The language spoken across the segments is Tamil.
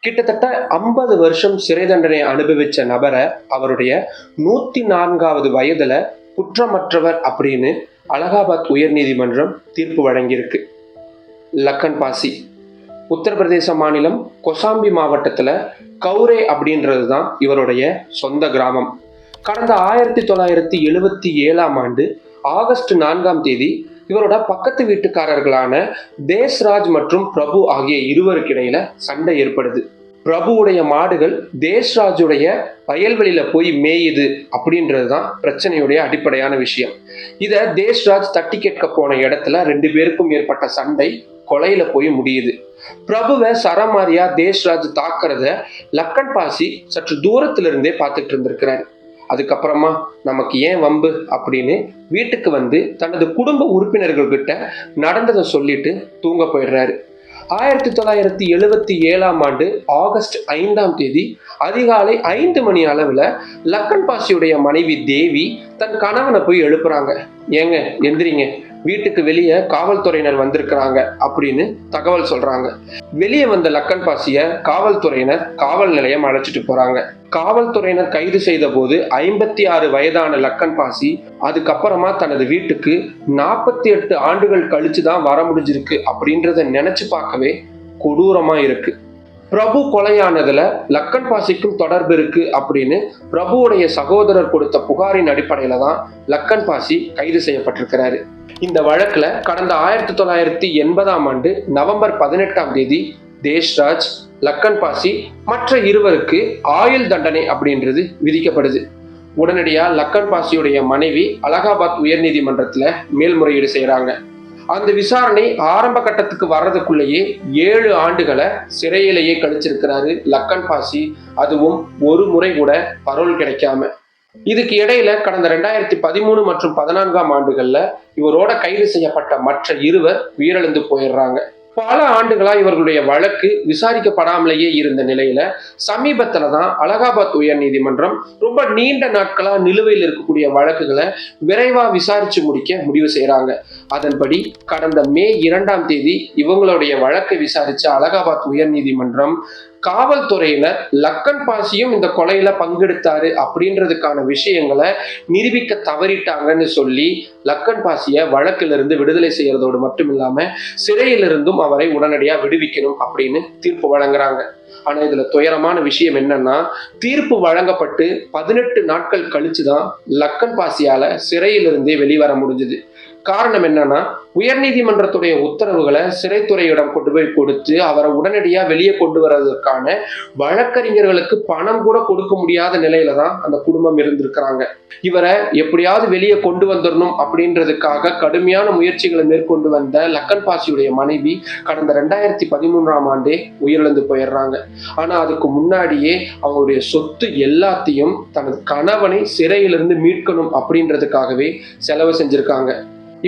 கிட்டத்தட்ட ஐம்பது வருஷம் சிறை தண்டனை அனுபவிச்ச நபரை அவருடைய நூத்தி நான்காவது வயதுல குற்றமற்றவர் அப்படின்னு அலகாபாத் உயர்நீதிமன்றம் தீர்ப்பு வழங்கியிருக்கு. லக்கன் பாசி. உத்தரப்பிரதேச மாநிலம் கொசாம்பி மாவட்டத்தில் கௌரே அப்படின்றது தான் இவருடைய சொந்த கிராமம். கடந்த ஆயிரத்தி தொள்ளாயிரத்தி எழுபத்தி ஏழாம் ஆண்டு ஆகஸ்ட் நான்காம் தேதி இவரோட பக்கத்து வீட்டுக்காரர்களான தேஸ்ராஜ் மற்றும் பிரபு ஆகிய இருவருக்கிடையில சண்டை ஏற்படுது. பிரபுவுடைய மாடுகள் தேஸ்ராஜுடைய வயல்வெளியில போய் மேயுது அப்படின்றது தான் பிரச்சனையுடைய அடிப்படையான விஷயம். இதை தேஸ்ராஜ் தட்டி கேட்க போன இடத்துல ரெண்டு பேருக்கும் ஏற்பட்ட சண்டை கொலையில போய் முடியுது. பிரபுவை சரமாரியா தேஸ்ராஜ் தாக்குறத லக்கன் பாசி சற்று தூரத்திலிருந்தே பார்த்துட்டு இருந்திருக்கிறாரு. அதுக்கப்புறமா நமக்கு ஏன் வம்பு அப்படின்னு வீட்டுக்கு வந்து தனது குடும்ப உறுப்பினர்கள் கிட்ட நடந்ததை சொல்லிட்டு தூங்க போயிடுறாரு. ஆயிரத்தி தொள்ளாயிரத்தி எழுபத்தி ஏழாம் ஆண்டு ஆகஸ்ட் ஐந்தாம் தேதி அதிகாலை ஐந்து மணி அளவில் லக்கன் பாசியுடைய மனைவி தேவி தன் கணவனை போய் எழுப்புறாங்க. ஏங்க எந்திரிங்க. வீட்டுக்கு வெளியே காவல்துறையினர் வந்திருக்கிறாங்க அப்படின்னு தகவல் சொல்றாங்க. வெளியே வந்த லக்கன் பாசிய காவல்துறையினர் காவல் நிலையம் அழைச்சிட்டு போறாங்க. காவல்துறையினர் கைது செய்த போது ஐம்பத்தி ஆறு வயதான லக்கன் பாசி அதுக்கப்புறமா தனது வீட்டுக்கு நாற்பத்தி எட்டு ஆண்டுகள் கழிச்சு தான் வர முடிஞ்சிருக்கு அப்படின்றத நினைச்சு பார்க்கவே கொடூரமா இருக்கு. பிரபு கொலையானதுல லக்கன் பாசிக்கும் தொடர்பு இருக்கு அப்படின்னு பிரபுவுடைய சகோதரர் கொடுத்த புகாரின் அடிப்படையில தான் லக்கன் பாசி கைது செய்யப்பட்டிருக்கிறாரு. இந்த வழக்குல கடந்த ஆயிரத்தி தொள்ளாயிரத்தி எண்பதாம் ஆண்டு நவம்பர் பதினெட்டாம் தேதி தேஷ்ராஜ் லக்கன் பாசி மற்ற இருவருக்கு ஆயுள் தண்டனை அப்படின்றது விதிக்கப்படுது. உடனடியா லக்கன் பாசியுடைய மனைவி அலகாபாத் உயர்நீதிமன்றத்துல மேல்முறையீடு செய்யறாங்க. அந்த விசாரணை ஆரம்ப கட்டத்துக்கு வர்றதுக்குள்ளேயே ஏழு ஆண்டுகளை சிறையிலேயே கழிச்சிருக்கிறாரு லக்கன் பாசி. அதுவும் ஒரு முறை கூட பரோல் கிடைக்காம. இதுக்கு இடையில கடந்த ரெண்டாயிரத்தி பதிமூணு மற்றும் பதினான்காம் ஆண்டுகள்ல இவரோட கைது செய்யப்பட்ட மற்ற இருவர் உயிரிழந்து போயிடுறாங்க. பல ஆண்டுகளா இவர்களுடைய வழக்கு விசாரிக்கப்படாமலேயே இருந்த நிலையில சமீபத்துல தான் அலகாபாத் உயர் நீதிமன்றம் ரொம்ப நீண்ட நாட்களா நிலுவையில் இருக்கக்கூடிய வழக்குகளை விரைவா விசாரிச்சு முடிக்க முடிவு செய்யறாங்க. அதன்படி கடந்த மே இரண்டாம் தேதி இவங்களுடைய வழக்கை விசாரிச்ச அலகாபாத் உயர் நீதிமன்றம் காவல்துறையினர் லக்கன் பாசியும் இந்த கொலையில பங்கெடுத்தாரு அப்படின்றதுக்கான விஷயங்களை நிரூபிக்க தவறிட்டாங்கன்னு சொல்லி லக்கன் பாசிய வழக்கிலிருந்து விடுதலை செய்யறதோடு மட்டும் இல்லாம சிறையிலிருந்தும் அவரை உடனடியா விடுவிக்கணும் அப்படின்னு தீர்ப்பு வழங்குறாங்க. ஆனா இதுல துயரமான விஷயம் என்னன்னா தீர்ப்பு வழங்கப்பட்டு பதினெட்டு நாட்கள் கழிச்சுதான் லக்கன் பாசியால சிறையிலிருந்தே வெளிவர முடிஞ்சது. காரணம் என்னன்னா உயர்நீதிமன்றத்துடைய உத்தரவுகளை சிறைத்துறையிடம் கொண்டு போய் கொடுத்து அவரை உடனடியாக வெளியே கொண்டு வர்றதற்கான வழக்கறிஞர்களுக்கு பணம் கூட கொடுக்க முடியாத நிலையில தான் அந்த குடும்பம் இருந்திருக்கிறாங்க. இவரை எப்படியாவது வெளியே கொண்டு வந்துடணும் அப்படின்றதுக்காக கடுமையான முயற்சிகளை மேற்கொண்டு வந்த லக்கன் பாசியுடைய மனைவி கடந்த ரெண்டாயிரத்தி பதிமூன்றாம் ஆண்டே உயிரிழந்து போயிடுறாங்க. ஆனா அதுக்கு முன்னாடியே அவங்களுடைய சொத்து எல்லாத்தையும் தனது கணவனை சிறையிலிருந்து மீட்கணும் அப்படின்றதுக்காகவே செலவு செஞ்சிருக்காங்க.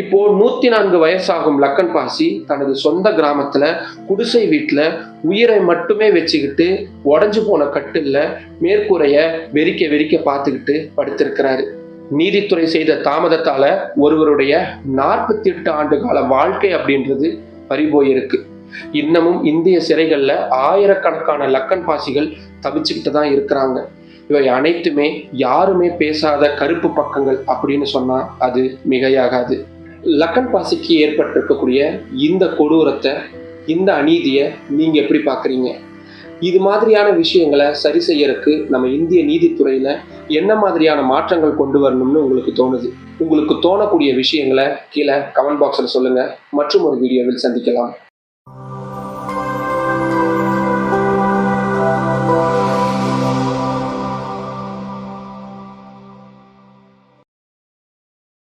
இப்போ நூத்தி நான்கு வயசாகும் லக்கன் பாசி தனது சொந்த கிராமத்துல குடிசை வீட்டுல உயிரை மட்டுமே வச்சுக்கிட்டு உடஞ்சு போன கட்டில்ல மேற்கூரைய வெறிக்க வெறிக்க பார்த்துக்கிட்டு படுத்திருக்கிறாரு. நீதித்துறை செய்த தாமதத்தால ஒருவருடைய நாற்பத்தி எட்டு ஆண்டு கால வாழ்க்கை அப்படின்றது பறிபோயிருக்கு. இன்னமும் இந்திய சிறைகள்ல ஆயிரக்கணக்கான லக்கன் பாசிகள் தவிச்சுக்கிட்டு தான் இருக்கிறாங்க. இவை அனைத்துமே யாருமே பேசாத கருப்பு பக்கங்கள் அப்படின்னு சொன்னா அது மிகையாகாது. லக்கன் பாசிக்கு ஏற்பட்டிருக்கக்கூடிய இந்த கொடூரத்தை இந்த அநீதியை நீங்க எப்படி பாக்குறீங்க? இது மாதிரியான விஷயங்களை சரி செய்யறதுக்கு நம்ம இந்திய நீதித்துறையில என்ன மாதிரியான மாற்றங்கள் கொண்டு வரணும்னு உங்களுக்கு தோணுது? உங்களுக்கு தோணக்கூடிய விஷயங்களை கீழே கமெண்ட் பாக்ஸில் சொல்லுங்க. மற்றும் ஒரு வீடியோவில் சந்திக்கலாம்.